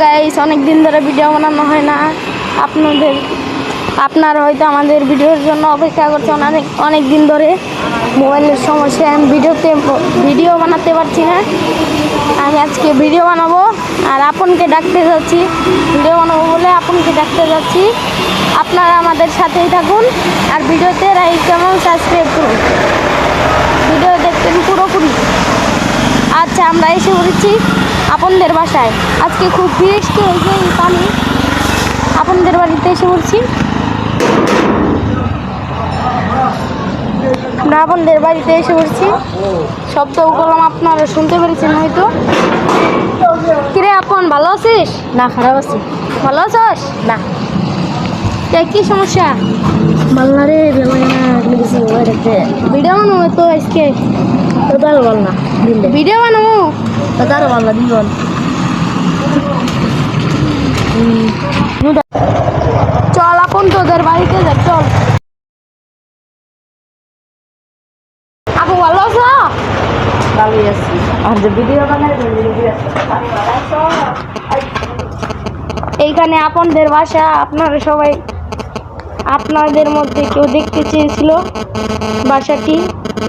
Guys অনেক দিন ধরে ভিডিও বানানো হয় না। আপনাদের, আপনারা হয়তো আমাদের ভিডিওর জন্য অপেক্ষা করছেন অনেক অনেক দিন ধরে। মোবাইলের সমস্যায় আমি ভিডিওতে ভিডিও বানাতে পারছি না। আমি আজকে ভিডিও বানাবো, আর আপনকে ডাকতে যাচ্ছি। ভিডিও বানাবো বলে আপনকে ডাকতে যাচ্ছি। আপনারা আমাদের সাথেই থাকুন, আর ভিডিওতে লাইক কেমন সাবস্ক্রাইব করুন ভিডিও দেখতেন পুরোপুরি আচ্ছা আমরা এসে পড়েছি আপনদের বাসায়। আজকে খুব বৃষ্টি হয়েছে এই পানি। আপনদের বাড়িতে এসে পড়ছি আমরা আপনদের বাড়িতে এসে পড়ছি শব্দ করলাম আপনারা শুনতে পেরেছেন হয়তো। কিরে আপন ভালো আছিস? না খারাপ আছে। ভালো আছিস? না। কে কি সমস্যা? রে না লেগেছে ভিডিও বানাবো তো আজকে। বল। না ভিডিও বানাবো। তার না দিবন চল আপন তোদের বাড়িতে যাই চল। আপু ভালো আছো? ভালোই আছি। আর যে ভিডিও বানাই এইখানে আপনদের বাসা আপনারা সবাই আপনাদের মধ্যে কেউ দেখতে চেয়েছিল বাসাটি।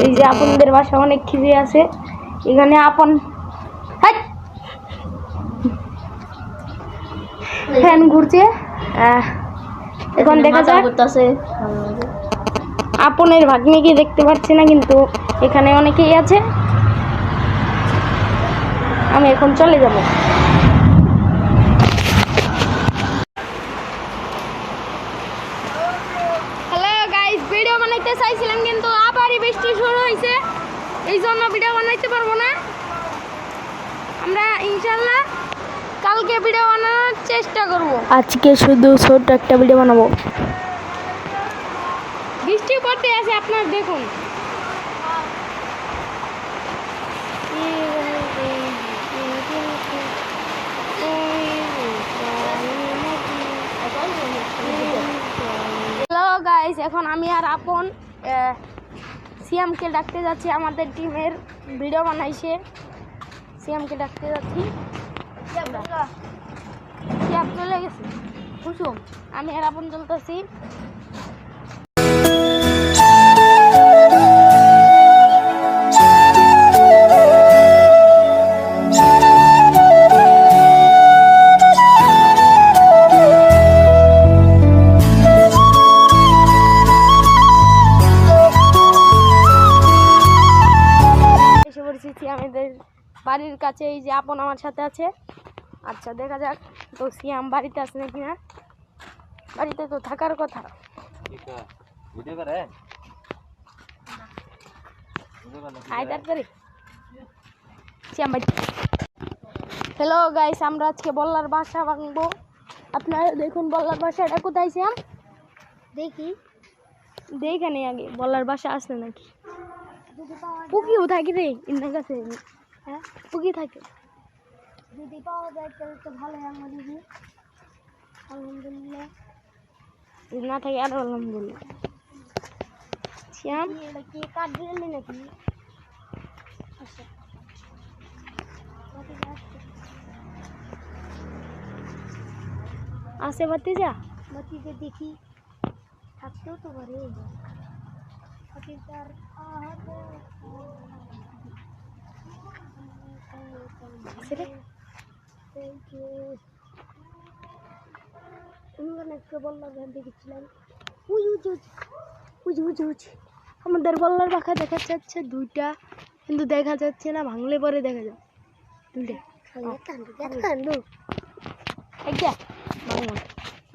এই যে আপনদের বাসা অনেক খিদে আছে। এখানে আপন ফ্যান ঘুরছে। এখন দেখা যাক। আপনের ভাগ্নিকে দেখতে পাচ্ছি না কিন্তু এখানে অনেকেই আছে। আমি এখন চলে যাব হ্যালো গাইস ভিডিও বানাইতে চাইছিলাম কিন্তু আবারই বৃষ্টি শুরু হয়েছে এই জন্য ভিডিও বানাইতে পারব না। আমরা ইনশাল্লাহ কালকে ভিডিও বানানোর চেষ্টা করব। আজকে শুধু ছোট্ট একটা ভিডিও বানাবো। বৃষ্টি পড়তে আছে আপনার দেখুন। গাইস এখন আমি আর আপন সিয়ামকে ডাকতে যাচ্ছি আমাদের টিমের ভিডিও বানাইছে। সিয়ামকে ডাকতে যাচ্ছি। সিয়াম চলে। গেছে। কুসুম আমি আর আপন চলতেছি বাড়ির কাছে এই যে আপন আমার সাথে আছে। আচ্ছা দেখা যাক তো সিয়াম বাড়িতে আছে নাকি না? বাড়িতে তো থাকার কথা। হ্যালো গাইস আমরা আজকে বল্লার বাসা ভাঙবো। আপনারা দেখুন বল্লার বাসাটা কোথায় সিয়াম? দেখি। দেখে নেই আগে বল্লার বাসা আসলে নাকি? পুকিও থাকি রে ইন্দার কাছে। হ্যাঁ? পুকি থাকে। যদি পাওয়া যায় তাহলে তো ভালোই আমার দিদি আলহামদুলিল্লাহ। যদি না থাকে আর আলহামদুলিল্লাহ। শ্যাম? এটা কি কাঠ দিলেন নাকি? আচ্ছা। আসে বাতি যা। বাকিতে দেখি থাকতেও তো বাকিটার আছে রে একটা বললাম দেখেছিলাম উই উই বুঝি বুঝি বুঝি আমাদের বল্লার পাখা দেখা যাচ্ছে দুইটা। কিন্তু দেখা যাচ্ছে না ভাঙলে পরে দেখা যায় দুইটা।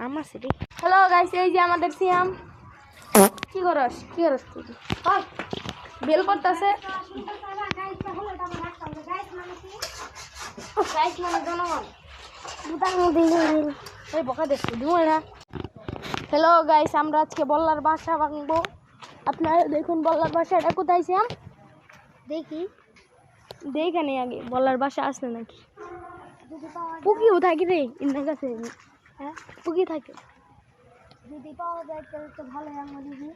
আমার সেটি হ্যালো গাইস এই যে আমাদের সিয়াম কি করস? কি করস তুই? বেল করতেছে। গাইস মানে হ্যালো গাইস আমরা আজকে বল্লার বাসা ভাঙবো। আপনারা দেখুন বল্লার বাসাটা কোথায় শ্যাম? দেখি। দেখে আগে বল্লার বাসা আসলে নাকি? পুকিও থাকি রে ইন্দার কাছে। হ্যাঁ পুকি থাকে। যদি পাওয়া যায় তাহলে তো ভালোই আমার দিদি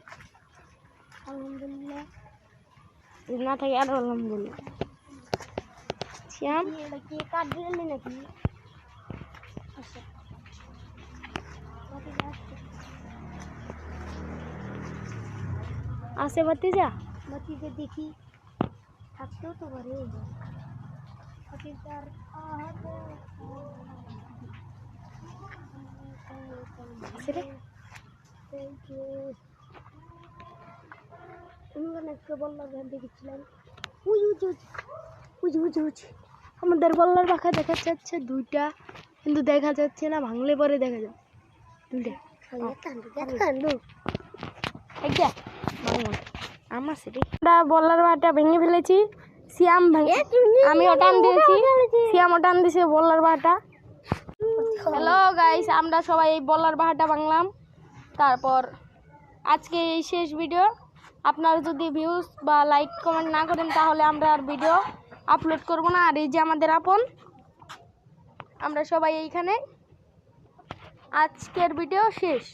আলহামদুলিল্লাহ। না থাকে আর আলহামদুলিল্লাহ। श्याम आसे बत्ती जा। बत्ती से देखी। थकते तो भरे सिरे थैंक यू इंगनेट के बोल लगे देखिलाम उज उज उज उज उज আমাদের বল্লার পাখা দেখা যাচ্ছে দুইটা কিন্তু দেখা যাচ্ছে না ভাঙলে পরে দেখা যায় দুইটা। আমার সেটি বল্লার বাটা ভেঙে ফেলেছি সিয়াম ভেঙে আমি ওটান দিয়েছি সিয়াম ওটান দিয়েছে বল্লার বাটা হ্যালো। গাইস আমরা সবাই এই বল্লার বাহাটা ভাঙলাম। তারপর আজকে এই শেষ ভিডিও আপনারা যদি ভিউজ বা লাইক কমেন্ট না করেন তাহলে আমরা আর ভিডিও আপলোড করব না। আর এই যে আমাদের আপন আমরা সবাই এইখানে। আজকের ভিডিও শেষ।